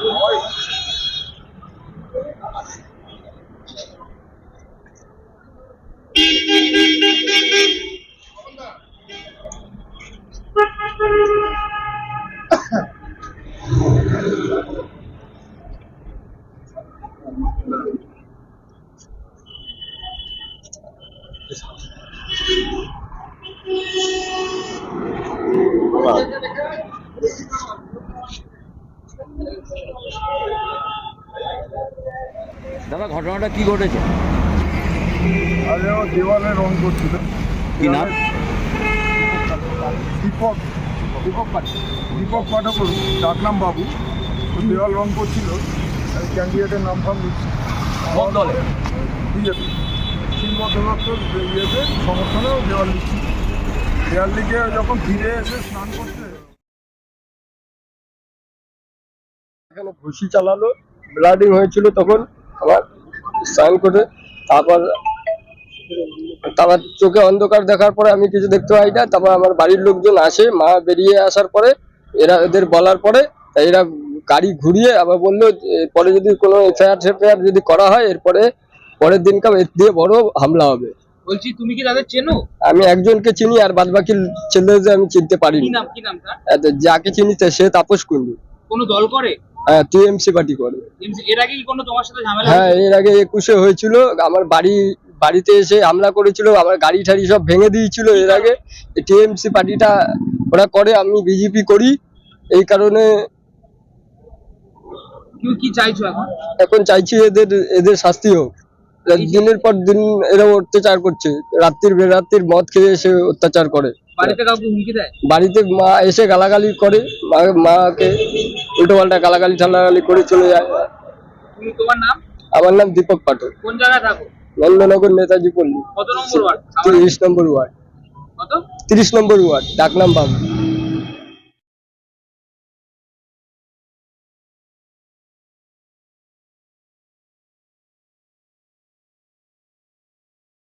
Come on. দাদা ঘটনাটা কি ঘটেছে? আরে ও দেওয়ালে রং করছিল। কি নাম? দীপক দীপক পাঠক দীপক পাঠক ওর ডাকনাম বাবু। দেওয়াল রং করছিল ক্যান্ডিডেটের নাম ফাম কোন দলে? বিজেপি। শিলবদ্ধ দত্তর ইয়েতে সমর্থনে দেওয়াল লিখছি দেওয়াল লিখে যখন ফিরে এসে স্নান করতে এখানে ঘুষি চালালো ব্লাডিং হয়েছিল তখন আবার স্নান করে তারপর তারপর চোখে অন্ধকার দেখার পরে আমি কিছু দেখতে পাই না। তারপর আমার বাড়ির লোকজন আসে মা বেরিয়ে আসার পরে এরা এদের বলার পরে তাই এরা গাড়ি ঘুরিয়ে আবার বলল পরে যদি কোনো এফআইআর ফেফআইআর যদি করা হয় এরপরে পরের দিনকে এর দিয়ে বড় হামলা হবে। বলছি তুমি কি তাদের চেনো? আমি একজনকে চিনি আর বাদ বাকি ছেলেদের আমি চিনতে কি পারিনি নাম কি নাম তার? যাকে চিনি সে তাপস কুন্ডু কোনো দল করে? হ্যাঁ টিএমসি পার্টি করে। এর আগে কি কোনো তোমার সাথে ঝামেলা হ্যাঁ এর আগে একুশে হয়েছিল আমার বাড়ি বাড়িতে এসে হামলা করেছিল আমার গাড়ি ঠাড়ি সব ভেঙে দিয়েছিল এর আগে। টিএমসি পার্টিটা ওরা করে আমি বিজেপি করি এই কারণে কি চাইছো এখন? এখন চাইছি এদের এদের শাস্তি হোক। দিনের পর দিন এরা অত্যাচার করছে রাত্রির বেরাত্রির মদ খেয়ে এসে অত্যাচার করে। বাড়িতে কাউকে হুমকি দেয়? বাড়িতে মা এসে গালাগালি করে মা- মাকে উল্টো পাল্টা গালাগালি ঝালাগালি করে চলে যায়। তুমি তোমার নাম? আমার নাম দীপক পাঠক। কোন জায়গায় থাকো? নন্দনগর নেতাজি পল্লী। কত নম্বর ওয়ার্ড? তিরিশ নম্বর ওয়ার্ড। কত? তিরিশ নম্বর ওয়ার্ড ডাক নাম বাবু